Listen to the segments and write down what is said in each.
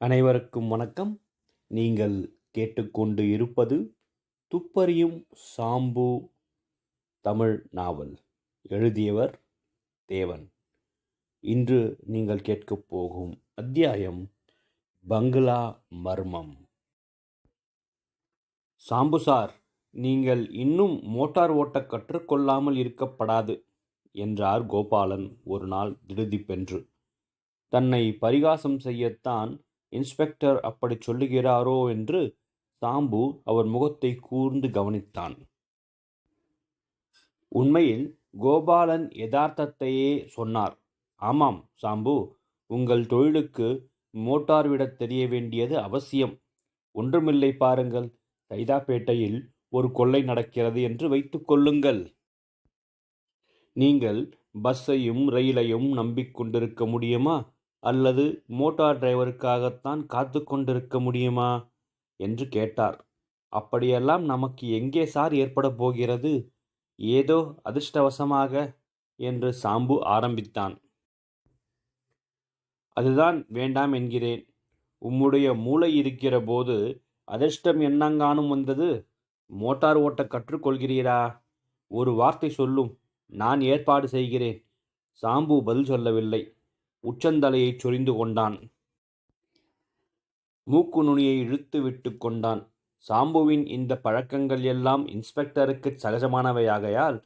அனைவருக்கும் வணக்கம். நீங்கள் கேட்டுக்கொண்டு இருப்பது துப்பறியும் சாம்பு தமிழ் நாவல். எழுதியவர் தேவன். இன்று நீங்கள் கேட்கப் போகும் அத்தியாயம் பங்களா மர்மம். சாம்பு சார் நீங்கள் இன்னும் மோட்டார் ஓட்ட கற்றுக்கொள்ளாமல் இருக்கப்படாது என்றார் கோபாலன் ஒரு நாள் திடுதிப்பென்று தன்னை பரிகாசம் செய்யத்தான் இன்ஸ்பெக்டர் அப்படி சொல்லுகிறாரோ என்று சாம்பு அவர் முகத்தை கூர்ந்து கவனித்தான். உண்மையில் கோபாலன் யதார்த்தத்தையே சொன்னார். ஆமாம் சாம்பு உங்கள் தொழிலுக்கு மோட்டார் விடத் தெரிய வேண்டியது அவசியம். ஒன்றுமில்லை பாருங்கள் சைதாப்பேட்டையில் ஒரு கொள்ளை நடக்கிறது என்று வைத்துக் கொள்ளுங்கள். நீங்கள் பஸ்ஸையும் ரயிலையும் நம்பிக்கொண்டிருக்க முடியுமா? அல்லது மோட்டார் டிரைவருக்காகத்தான் காத்து கொண்டிருக்க முடியுமா? என்று கேட்டார். அப்படியெல்லாம் நமக்கு எங்கே சார் ஏற்பட போகிறது? ஏதோ அதிர்ஷ்டவசமாக என்று சாம்பு ஆரம்பித்தான். அதுதான் வேண்டாம் என்கிறேன். உம்முடைய மூளை இருக்கிற போது அதிர்ஷ்டம் என்னங்கானும் வந்தது? மோட்டார் ஓட்ட கற்றுக்கொள்கிறீரா ஒரு வார்த்தை சொல்லும். நான் ஏற்பாடு செய்கிறேன். சாம்பு பதில் சொல்லவில்லை. உச்சந்தலையை சொரிந்து கொண்டான். மூக்கு நுனியை இழுத்து விட்டு கொண்டான். சாம்புவின் இந்த பழக்கங்கள் எல்லாம் இன்ஸ்பெக்டருக்கு சகஜமானவையாகையால்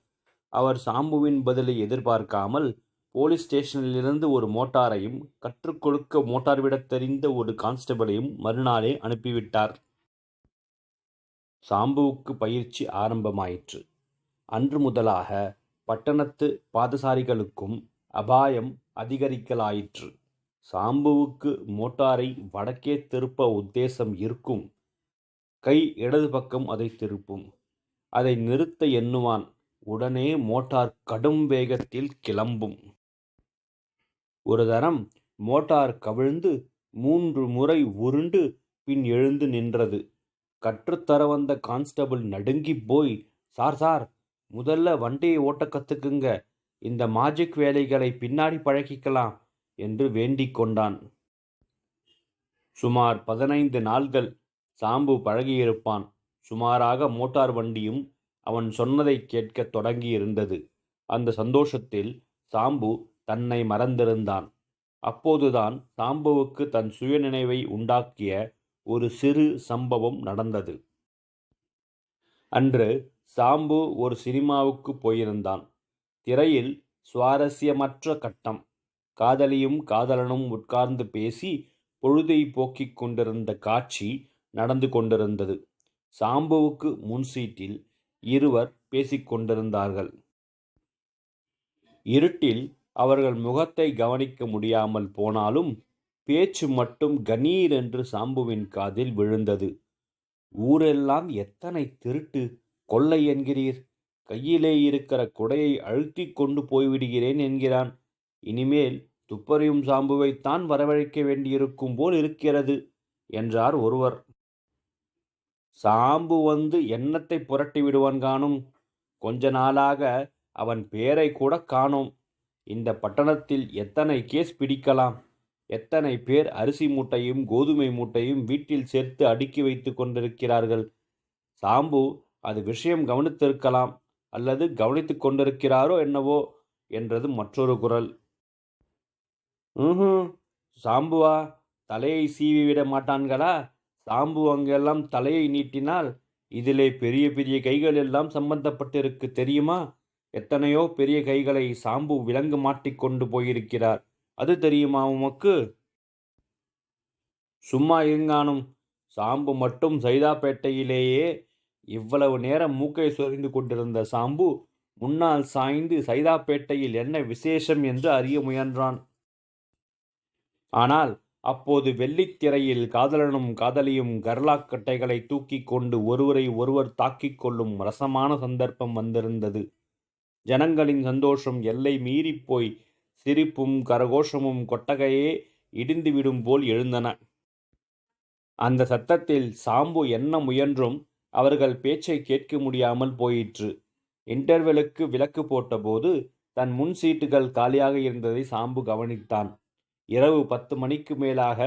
அவர் சாம்புவின் பதிலை எதிர்பார்க்காமல் போலீஸ் ஸ்டேஷனிலிருந்து ஒரு மோட்டாரையும் கற்றுக் கொடுக்க மோட்டார் விடத் தெரிந்த ஒரு கான்ஸ்டபிளையும் மறுநாளே அனுப்பிவிட்டார். சாம்புவுக்கு பயிற்சி ஆரம்பமாயிற்று. அன்று முதலாக பட்டணத்து பாதசாரிகளுக்கும் அபாயம் அதிகரிக்கலாயிற்று. சாம்புவுக்கு மோட்டாரை வடக்கே திருப்ப உத்தேசம் இருக்கும். கை இடது பக்கம் அதை திருப்பும். அதை நிறுத்த எண்ணுவான். உடனே மோட்டார் கடும் வேகத்தில் கிளம்பும். ஒரு தரம் மோட்டார் கவிழ்ந்து மூன்று முறை உருண்டு பின் எழுந்து நின்றது. கற்றுத்தர வந்த கான்ஸ்டபிள் நடுங்கி போய் சார் சார் முதல்ல வண்டியை ஓட்ட கத்துக்குங்க. இந்த மாஜிக் வேலைகளை பின்னாடி பழகிக்கலாம் என்று வேண்டிக் கொண்டான். சுமார் பதினைந்து நாள்கள் சாம்பு பழகியிருப்பான். சுமாராக மோட்டார் வண்டியும் அவன் சொன்னதை கேட்கத் தொடங்கியிருந்தது. அந்த சந்தோஷத்தில் சாம்பு தன்னை மறந்திருந்தான். அப்போதுதான் சாம்புவுக்கு தன் சுயநினைவை உண்டாக்கிய ஒரு சிறு சம்பவம் நடந்தது. அன்று சாம்பு ஒரு சினிமாவுக்கு போயிருந்தான். திரையில் சுவாரஸ்யமற்ற கட்டம். காதலியும் காதலனும் உட்கார்ந்து பேசி பொழுதை போக்கிக் கொண்டிருந்த காட்சி நடந்து கொண்டிருந்தது. சாம்புவுக்கு முன் சீட்டில் இருவர் பேசிக்கொண்டிருந்தார்கள் இருட்டில் அவர்கள் முகத்தை கவனிக்க முடியாமல் போனாலும் பேச்சு மட்டும் கணீர் என்று சாம்புவின் காதில் விழுந்தது. ஊரெல்லாம் எத்தனை திருட்டு கொள்ளை என்கிறீர்? கையிலே இருக்கிற குடையை அழுத்தி கொண்டு போய்விடுகிறேன் என்கிறான். இனிமேல் துப்பறியும் சாம்புவைத்தான் வரவழைக்க வேண்டியிருக்கும் போல் இருக்கிறது என்றார் ஒருவர். சாம்பு வந்து எண்ணத்தை புரட்டி விடுவான் காணும். கொஞ்ச நாளாக அவன் பேரை கூட காணோம். இந்த பட்டணத்தில் எத்தனை கேஸ் பிடிக்கலாம்? எத்தனை பேர் அரிசி மூட்டையும் கோதுமை மூட்டையும் வீட்டில் சேர்த்து அடுக்கி வைத்து கொண்டிருக்கிறார்கள்? சாம்பு அது விஷயம் கவனித்திருக்கலாம். அல்லது கவனித்து கொண்டிருக்கிறாரோ என்னவோ என்றது மற்றொரு குரல். ம் சாம்புவா தலையை சீவி விட மாட்டான்களா? சாம்பு அங்கெல்லாம் தலையை நீட்டினால் இதிலே பெரிய பெரிய கைகள் எல்லாம் சம்பந்தப்பட்டிருக்கு தெரியுமா? எத்தனையோ பெரிய கைகளை சாம்பு விலங்கு மாட்டிக்கொண்டு போயிருக்கிறார். அது தெரியுமா உமக்கு? சும்மா இருங்கானும் சாம்பு மட்டும் சைதாப்பேட்டையிலேயே இவ்வளவு நேரம் மூக்கை சொரிந்து கொண்டிருந்த சாம்பு முன்னால் சாய்ந்து சைதாப்பேட்டையில் என்ன விசேஷம் என்று அறிய முயன்றான். ஆனால் அப்போது வெள்ளித்திரையில் காதலனும் காதலியும் கர்லாக் கட்டைகளை தூக்கி கொண்டு ஒருவரை ஒருவர் தாக்கிக் கொள்ளும் ரசமான சந்தர்ப்பம் வந்திருந்தது. ஜனங்களின் சந்தோஷம் எல்லை மீறிப்போய் சிரிப்பும் கரகோஷமும் கொட்டகையே இடிந்துவிடும் போல் எழுந்தன. அந்த சத்தத்தில் சாம்பு என்ன முயன்றும் அவர்கள் பேச்சை கேட்க முடியாமல் போயிற்று. இன்டர்வெலுக்கு விலக்கு போட்டபோது தன் முன் சீட்டுகள் காலியாக இருந்ததை சாம்பு கவனித்தான். இரவு பத்து மணிக்கு மேலாக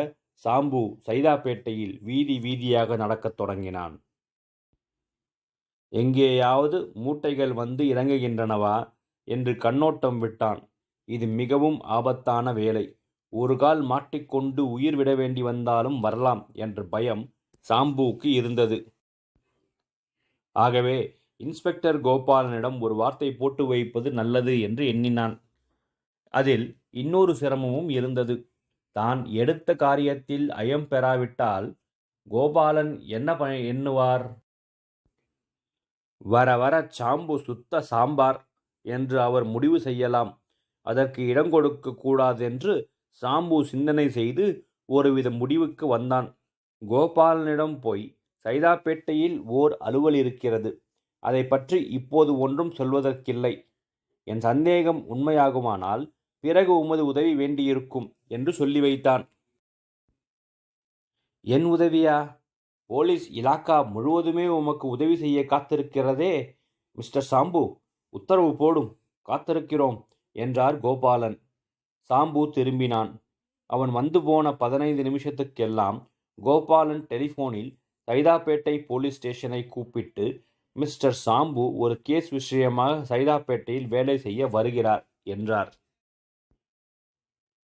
சாம்பு சைதாப்பேட்டையில் வீதி வீதியாக நடக்கத் தொடங்கினான். எங்கேயாவது மூட்டைகள் வந்து இறங்குகின்றனவா? என்று கண்ணோட்டம் விட்டான். இது மிகவும் ஆபத்தான வேலை. ஒரு கால் மாட்டிக்கொண்டு உயிர் விட வேண்டி வந்தாலும் வரலாம் என்ற பயம் சாம்புவுக்கு இருந்தது. ஆகவே இன்ஸ்பெக்டர் கோபாலனிடம் ஒரு வார்த்தை போட்டு வைப்பது நல்லது என்று எண்ணினான். அதில் இன்னொரு சிரமமும் இருந்தது தான் எடுத்த காரியத்தில் அயம் பெறாவிட்டால் கோபாலன் என்ன ப எண்ணுவார்? வர வர சாம்பு சுத்த சாம்பார் என்று அவர் முடிவு செய்யலாம். அதற்கு இடம் கொடுக்க கூடாதென்று சாம்பு சிந்தனை செய்து ஒருவித முடிவுக்கு வந்தான். கோபாலனிடம் போய் சைதாப்பேட்டையில் ஓர் அலுவல் இருக்கிறது. அதை பற்றி இப்போது ஒன்றும் சொல்வதற்கில்லை. என் சந்தேகம் உண்மையாகுமானால் பிறகு உமது உதவி வேண்டியிருக்கும் என்று சொல்லி வைத்தான். என் உதவியா? போலீஸ் இலாக்கா முழுவதுமே உமக்கு உதவி செய்ய காத்திருக்கிறதே? மிஸ்டர் சாம்பு உத்தரவு போடும். காத்திருக்கிறோம் என்றார் கோபாலன். சாம்பு திரும்பினான். அவன் வந்து போன பதினைந்து நிமிஷத்துக்கெல்லாம் கோபாலன் டெலிஃபோனில் சைதாப்பேட்டை போலீஸ் ஸ்டேஷனை கூப்பிட்டு மிஸ்டர் சாம்பு ஒரு கேஸ் விஷயமாக சைதாப்பேட்டையில் வேலை செய்ய வருகிறார் என்றார்.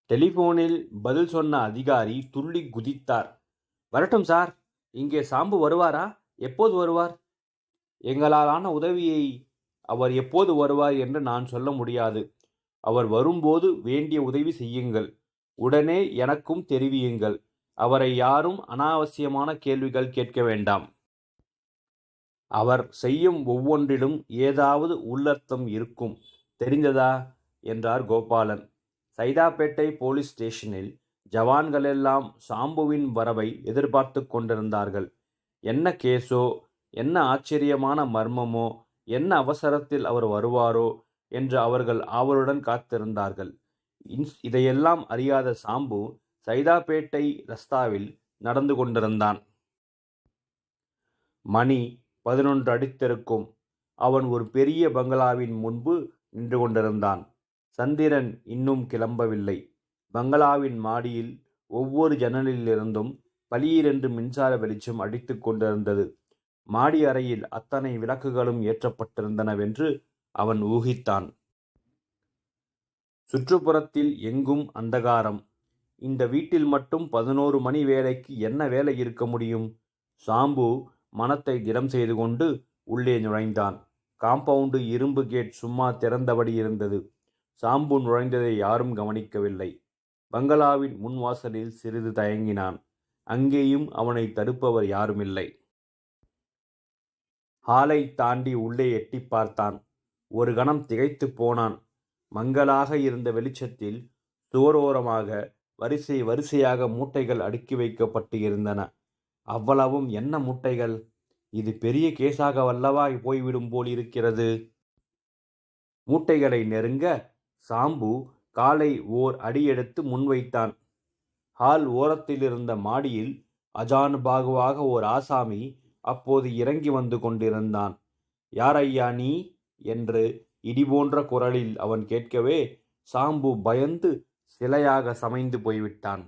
டெலிஃபோனில் பதில் சொன்ன அதிகாரி துள்ளி குதித்தார். வரட்டும் சார் இங்கே சாம்பு வருவாரா? எப்போது வருவார்? எங்களாலான உதவியை அவர் எப்போது வருவார் என்று நான் சொல்ல முடியாது. அவர் வரும்போது வேண்டிய உதவி செய்யுங்கள். உடனே எனக்கும் தெரிவியுங்கள். அவரை யாரும் அனாவசியமான கேள்விகள் கேட்க வேண்டாம். அவர் செய்யும் ஒவ்வொன்றிலும் ஏதாவது உள்ளர்த்தம் இருக்கும். தெரிந்ததா? என்றார் கோபாலன். சைதாப்பேட்டை போலீஸ் ஸ்டேஷனில் ஜவான்களெல்லாம் சாம்புவின் வரவை எதிர்பார்த்து கொண்டிருந்தார்கள். என்ன கேஸோ என்ன ஆச்சரியமான மர்மமோ? என்ன அவசரத்தில் அவர் வருவாரோ? என்று அவர்கள் ஆவலுடன் காத்திருந்தார்கள். இன்ஸ்- இதையெல்லாம் அறியாத சாம்பு சைதாப்பேட்டை ரஸ்தாவில் நடந்து கொண்டிருந்தான். மணி பதினொன்று அடித்திருக்கும். அவன் ஒரு பெரிய பங்களாவின் முன்பு நின்று கொண்டிருந்தான். சந்திரன் இன்னும் கிளம்பவில்லை. பங்களாவின் மாடியில் ஒவ்வொரு ஜன்னலிலிருந்தும் பலியிரென்று மின்சார வெளிச்சம் அடித்து கொண்டிருந்தது. மாடி அறையில் அத்தனை விளக்குகளும் ஏற்றப்பட்டிருந்தனவென்று அவன் ஊகித்தான். சுற்றுப்புறத்தில் எங்கும் அந்தகாரம். இந்த வீட்டில் மட்டும் பதினோரு மணி வேலைக்கு என்ன வேலை இருக்க முடியும்? சாம்பு மனத்தை திடம் செய்து கொண்டு உள்ளே நுழைந்தான். காம்பவுண்டு இரும்பு கேட் சும்மா திறந்தபடி இருந்தது. சாம்பு நுழைந்ததை யாரும் கவனிக்கவில்லை. பங்களாவின் முன்வாசலில் சிறிது தயங்கினான். அங்கேயும் அவனை தடுப்பவர் யாருமில்லை. ஹாலை தாண்டி உள்ளே எட்டிப் பார்த்தான். ஒரு கணம் திகைத்துப் போனான். மங்கலாக இருந்த வெளிச்சத்தில் சுவரோரமாக வரிசை வரிசையாக மூட்டைகள் அடுக்கி வைக்கப்பட்டு இருந்தன அவ்வளவும் என்ன மூட்டைகள்? இது பெரிய கேஸாக வல்லவா போய்விடும் போல் இருக்கிறது மூட்டைகளை நெருங்க சாம்பு காலை ஓர் அடி எடுத்து முன்வைத்தான். ஹால் ஓரத்தில் இருந்த மாடியில் அஜானு பாகுவாக ஓர் ஆசாமி அப்போது இறங்கி வந்து கொண்டிருந்தான். யாரையா நீ? என்று இடிபோன்ற குரலில் அவன் கேட்கவே சாம்பு பயந்து சிலையாக சமைந்து போய்விட்டான்.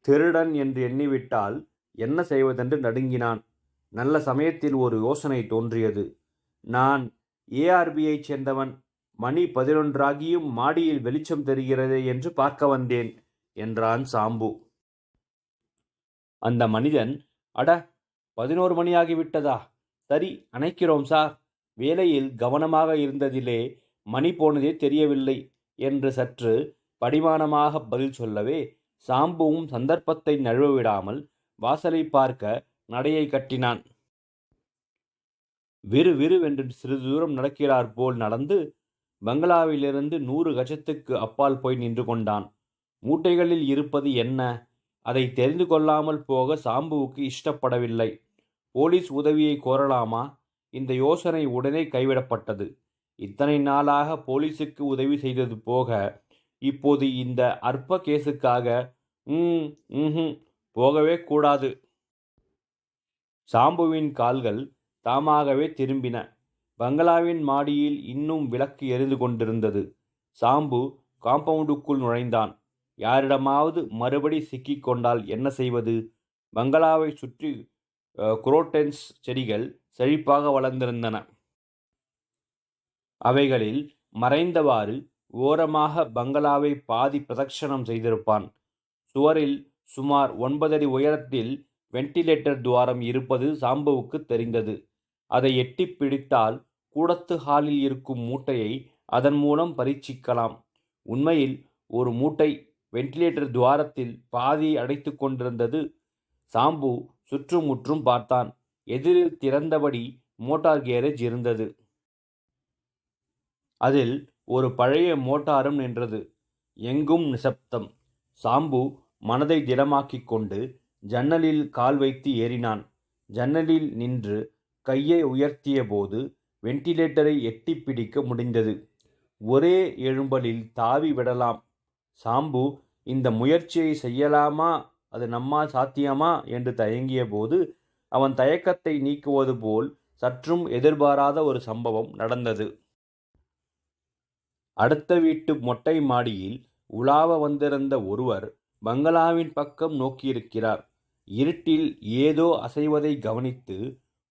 திருடன் என்று எண்ணிவிட்டால் என்ன செய்வதென்று நடுங்கினான். நல்ல சமயத்தில் ஒரு யோசனை தோன்றியது. நான் ஏஆர்பியைச் சேர்ந்தவன். மணி பதினொன்றாகியும் மாடியில் வெளிச்சம் தெரிகிறதே என்று பார்க்க வந்தேன் என்றான் சாம்பு. அந்த மனிதன் அட பதினோரு மணியாகிவிட்டதா? சரி அணைக்கிறோம் சார். வேலையில் கவனமாக இருந்ததிலே மணி போனதே தெரியவில்லை. என்று சற்று படிமானமாக பதில் சொல்லவே சாம்புவும் சந்தர்ப்பத்தை நழுவ விடாமல் வாசலை பார்க்க நடையை கட்டினான். விறு விறுவென்று சிறிது தூரம் நடக்கிறார் போல் நடந்து பங்களாவிலிருந்து நூறு கஜத்துக்கு அப்பால் போய் நின்று கொண்டான். மூட்டைகளில் இருப்பது என்ன? அதை தெரிந்து கொள்ளாமல் போக சாம்புவுக்கு இஷ்டப்படவில்லை. போலீஸ் உதவியை கோரலாமா? இந்த யோசனை உடனே கைவிடப்பட்டது. இத்தனை நாளாக போலீஸுக்கு உதவி செய்தது போக இப்போது இந்த அற்ப கேஸுக்காக ம் ம்ஹும் போகவே கூடாது. சாம்புவின் கால்கள் தாமாகவே திரும்பின. பங்களாவின் மாடியில் இன்னும் விளக்கு எரிந்து கொண்டிருந்தது. சாம்பு காம்பவுண்டுக்குள் நுழைந்தான். யாரிடமாவது மறுபடி சிக்கிக் கொண்டால் என்ன செய்வது? பங்களாவை சுற்றி குரோட்டென்ஸ் குரோட்டன்ஸ் செடிகள் செழிப்பாக வளர்ந்திருந்தன. அவைகளில் மறைந்தவாறு ஓரமாக பங்களாவை பாதி பிரதட்சணம் செய்திருப்பான். சுவரில் சுமார் ஒன்பதடி உயரத்தில் வென்டிலேட்டர் துவாரம் இருப்பது சாம்புவுக்கு தெரிந்தது. அதை எட்டிப் பிடித்தால் கூடத்து ஹாலில் இருக்கும் மூட்டையை அதன் மூலம் பரீட்சிக்கலாம். உண்மையில் ஒரு மூட்டை வென்டிலேட்டர் துவாரத்தில் பாதி அடைத்து கொண்டிருந்தது சாம்பு சுற்றுமுற்றும் பார்த்தான். எதிரில் திறந்தபடி மோட்டார் கேரேஜ் இருந்தது. அதில் ஒரு பழைய மோட்டாரும் நின்றது. எங்கும் நிசப்தம். சாம்பு மனதை திடமாக்கிக் கொண்டு ஜன்னலில் கால் வைத்து ஏறினான். ஜன்னலில் நின்று கையை உயர்த்திய போது வெண்டிலேட்டரை எட்டி பிடிக்க முடிந்தது. ஒரே எழும்பலில் தாவி விடலாம். சாம்பு இந்த முயற்சியை செய்யலாமா? அது நம்மால் சாத்தியமா? என்று தயங்கிய போது அவன் தயக்கத்தை நீக்குவது போல் சற்றும் எதிர்பாராத ஒரு சம்பவம் நடந்தது. அடுத்த வீட்டு மொட்டை மாடியில் உலாவ வந்திருந்த ஒருவர் பங்களாவின் பக்கம் நோக்கியிருக்கிறார். இருட்டில் ஏதோ அசைவதை கவனித்து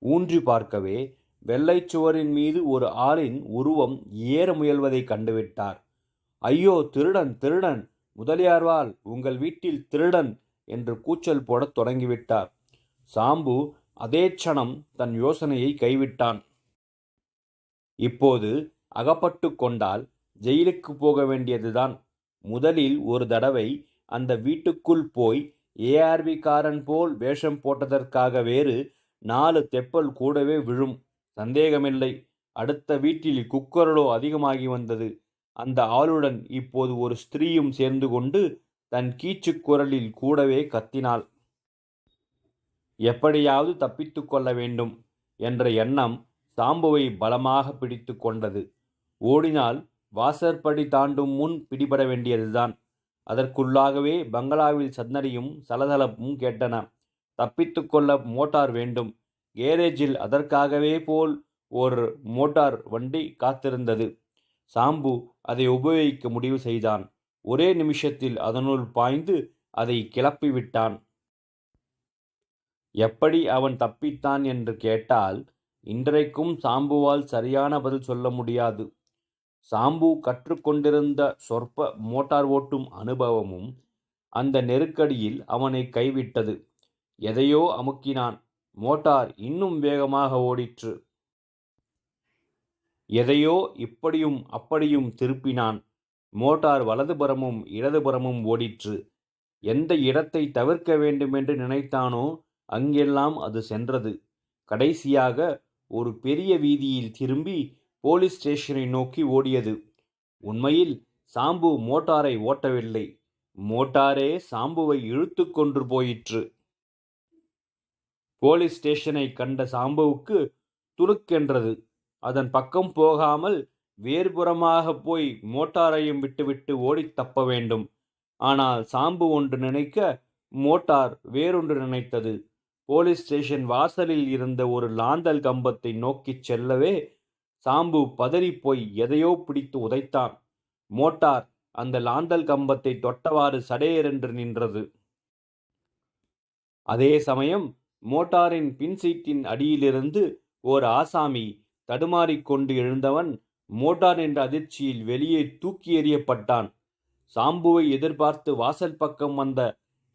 ஊன்றி பார்க்கவே வெள்ளைச் சுவரின் மீது ஒரு ஆளின் உருவம் ஏற முயல்வதை கண்டுவிட்டார். ஐயோ திருடன் திருடன் முதலியார்வால் உங்கள் வீட்டில் திருடன் என்று கூச்சல் போடத் தொடங்கிவிட்டார். சாம்பு அதே க்ஷணம் தன் யோசனையை கைவிட்டான். இப்போது அகப்பட்டு கொண்டால் ஜெயிலுக்கு போக வேண்டியதுதான். முதலில் ஒரு தடவை அந்த வீட்டுக்குள் போய் ஏஆர்வி காரன் போல் வேஷம் போட்டதற்காக வேறு நாலு தெப்பல் கூடவே விழும். சந்தேகமில்லை. அடுத்த வீட்டில் குக்கரலோ அதிகமாகி வந்தது. அந்த ஆளுடன் இப்போது ஒரு ஸ்திரீயும் சேர்ந்து கொண்டு தன் கீச்சுக் குரலில் கூடவே கத்தினாள். எப்படியாவது தப்பித்து கொள்ள வேண்டும் என்ற எண்ணம் சாம்புவை பலமாக பிடித்து கொண்டது. ஓடினால் வாசற்படி தாண்டும் முன் பிடிபட வேண்டியதுதான். அதற்குள்ளாகவே பங்களாவில் சந்தடியும் சலசலப்பும் கேட்டன. தப்பித்து கொள்ள மோட்டார் வேண்டும். கேரேஜில் அதற்காகவே போல் ஒரு மோட்டார் வண்டி காத்திருந்தது. சாம்பு அதை உபயோகிக்க முடிவு செய்தான். ஒரே நிமிஷத்தில் அதனுள் பாய்ந்து அதை கிளப்பி விட்டான் எப்படி அவன் தப்பித்தான்? என்று கேட்டால் இன்றைக்கும் சாம்புவால் சரியான பதில் சொல்ல முடியாது. சாம்பு கற்றுக்கொண்டிருந்த சொற்ப மோட்டார் ஓட்டும் அனுபவமும் அந்த நெருக்கடியில் அவனை கைவிட்டது. எதையோ அமுக்கினான். மோட்டார் இன்னும் வேகமாக ஓடிற்று. எதையோ இப்படியும் அப்படியும் திருப்பினான். மோட்டார் வலதுபுறமும் இடதுபுறமும் ஓடிற்று. எந்த இடத்தை தவிர்க்க வேண்டுமென்று நினைத்தானோ அங்கெல்லாம் அது சென்றது. கடைசியாக ஒரு பெரிய வீதியில் திரும்பி போலீஸ் ஸ்டேஷனை நோக்கி ஓடியது. உண்மையில் சாம்பு மோட்டாரை ஓட்டவில்லை. மோட்டாரே சாம்புவை இழுத்து கொன்று போயிற்று. போலீஸ் ஸ்டேஷனை கண்ட சாம்புவுக்கு துணுக்கென்றது. அதன் பக்கம் போகாமல் வேறுபுறமாக போய் மோட்டாரையும் விட்டுவிட்டு ஓடித் தப்ப வேண்டும். ஆனால் சாம்பு ஒன்று நினைக்க மோட்டார் வேறொன்று நினைத்தது. போலீஸ் ஸ்டேஷன் வாசலில் இருந்த ஒரு லாந்தல் கம்பத்தை நோக்கிச் செல்லவே சாம்பு பதறிப்போய் எதையோ பிடித்து உதைத்தான். மோட்டார் அந்த லாந்தல் கம்பத்தை தொட்டவாறு சடேரென்று நின்றது. அதே சமயம் மோட்டாரின் பின் சீட்டின் அடியிலிருந்து ஓர் ஆசாமி தடுமாறிக்கொண்டு எழுந்தவன் மோட்டார் என்ற அதிர்ச்சியில் வெளியே தூக்கி எறியப்பட்டான். சாம்புவை எதிர்பார்த்து வாசல் பக்கம் வந்த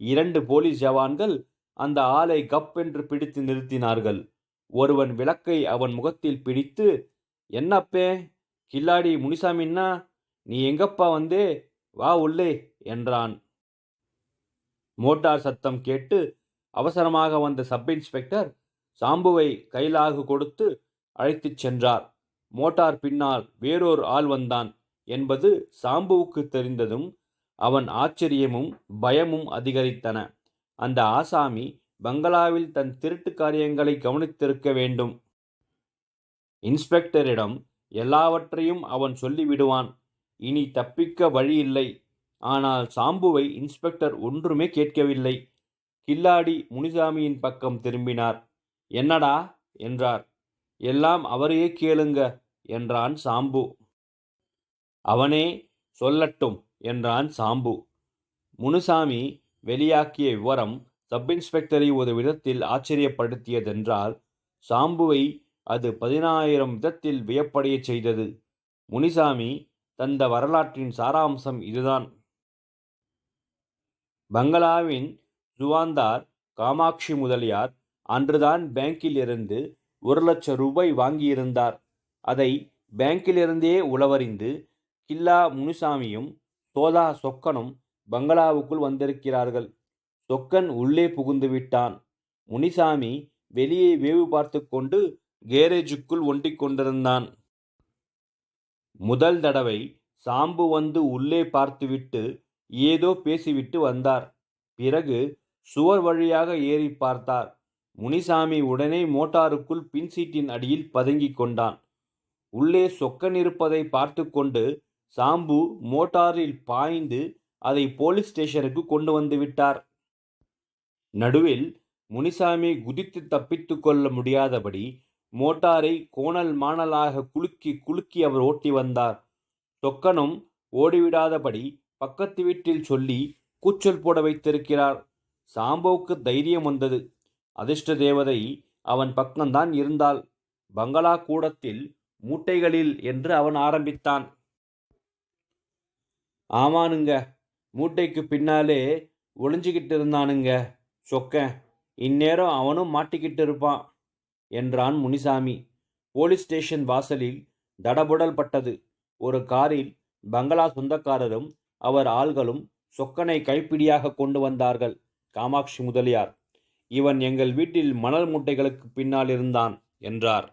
இரண்டு போலீஸ் ஜவான்கள் அந்த ஆளை கப் என்று பிடித்து நிறுத்தினார்கள். ஒருவன் விளக்கை அவன் முகத்தில் பிடித்து என்னப்பே? கில்லாடி முனிசாமின்னா நீ எங்கப்பா வந்தே? வா உள்ளே என்றான். மோட்டார் சத்தம் கேட்டு அவசரமாக வந்த சப் இன்ஸ்பெக்டர் சாம்புவை கைலாகு கொடுத்து அழைத்துச் சென்றார். மோட்டார் பின்னால் வேறொரு ஆள் வந்தான். என்பது சாம்புவுக்கு தெரிந்ததும் அவன் ஆச்சரியமும் பயமும் அதிகரித்தன. அந்த ஆசாமி பங்களாவில் தன் திருட்டு காரியங்களை கவனித்திருக்க வேண்டும். இன்ஸ்பெக்டரிடம் எல்லாவற்றையும் அவன் சொல்லிவிடுவான். இனி தப்பிக்க வழியில்லை ஆனால் சாம்புவை இன்ஸ்பெக்டர் ஒன்றுமே கேட்கவில்லை. கில்லாடி முனிசாமியின் பக்கம் திரும்பினார். என்னடா? என்றார். எல்லாம் அவரையே கேளுங்க என்றான் சாம்பு. அவனே சொல்லட்டும் என்றான் சாம்பு. முனுசாமி வெளியாக்கிய விவரம் சப் இன்ஸ்பெக்டரை ஒரு விதத்தில் ஆச்சரியப்படுத்தியதென்றால் சாம்புவை அது பதினாயிரம் விதத்தில் வியப்படையச் செய்தது. முனிசாமி தந்த வரலாற்றின் சாராம்சம் இதுதான். பங்களாவின் சுவாந்தார் காமாட்சி முதலியார் அன்றுதான் பேங்கில் இருந்து ஒரு லட்சம் ரூபாய் வாங்கியிருந்தார். அதை பேங்கிலிருந்தே உளவறிந்து கில்லா முனுசாமியும் சோதா சொக்கனும் பங்களாவுக்குள் வந்திருக்கிறார்கள். சொக்கன் உள்ளே புகுந்து விட்டான். முனிசாமி வெளியே வேவு பார்த்து கொண்டு கேரேஜுக்குள் ஒண்டிக் கொண்டிருந்தான். முதல் தடவை சாம்பு வந்து உள்ளே பார்த்துவிட்டு ஏதோ பேசிவிட்டு வந்தார். பிறகு சுவர் வழியாக ஏறி பார்த்தார். முனிசாமி உடனே மோட்டாருக்குள் பின்சீட்டின் அடியில் பதுங்கிக் கொண்டான். உள்ளே சொக்கன் இருப்பதை பார்த்து கொண்டு சாம்பு மோட்டாரில் பாய்ந்து அதை போலீஸ் ஸ்டேஷனுக்கு கொண்டு வந்து விட்டார். நடுவில் முனிசாமி குதித்து தப்பித்து கொள்ள முடியாதபடி மோட்டாரை கோணல் மாணலாக குலுக்கி குலுக்கி அவர் ஓட்டி வந்தார். தொக்கனும் ஓடிவிடாதபடி பக்கத்து வீட்டில் சொல்லி கூச்சல் போட வைத்திருக்கிறார். சாம்போவுக்கு தைரியம் வந்தது. அதிர்ஷ்ட தேவதை அவன் பக்கம்தான் இருந்தாள் பங்களா கூடத்தில் மூட்டைகளில் என்று அவன் ஆரம்பித்தான். ஆமானுங்க மூட்டைக்கு பின்னாலே ஒளிஞ்சிக்கிட்டு இருந்தானுங்க. சொக்கன் இந்நேரம் அவனும் மாட்டிக்கிட்டு இருப்பான். என்றான் முனிசாமி. போலீஸ் ஸ்டேஷன் வாசலில் தடபுடல் பட்டது ஒரு காரில் பங்களா சொந்தக்காரரும் அவர் ஆள்களும் சொக்கனை கைப்பிடியாக கொண்டு வந்தார்கள். காமாட்சி முதலியார் இவன் எங்கள் வீட்டில் மணல் மூட்டைகளுக்கு பின்னால் இருந்தான் என்றார்.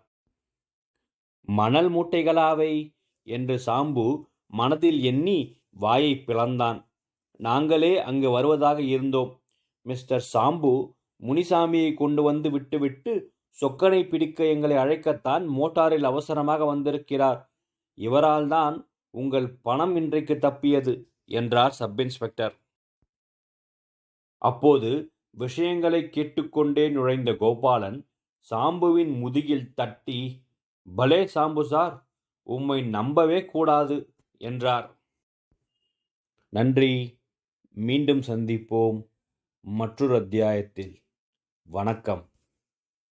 மணல் மூட்டைகளாவை என்று சாம்பு மனதில் எண்ணி வாயை பிளந்தான். நாங்களே அங்கு வருவதாக இருந்தோம். மிஸ்டர் சாம்பு முனிசாமியை கொண்டு வந்து விட்டுவிட்டு சொக்கனை பிடிக்க எங்களை அழைக்கத்தான் மோட்டாரில் அவசரமாக வந்திருக்கிறார். இவரால் தான் உங்கள் பணம் இன்றைக்கு தப்பியது என்றார் சப் இன்ஸ்பெக்டர் அப்போது விஷயங்களை கேட்டுக்கொண்டே நுழைந்த கோபாலன் சாம்புவின் முதுகில் தட்டி பலே சாம்பு சார் உம்மை நம்பவே கூடாது என்றார். நன்றி மீண்டும் சந்திப்போம் மற்றொரு அத்தியாயத்தில். வணக்கம்.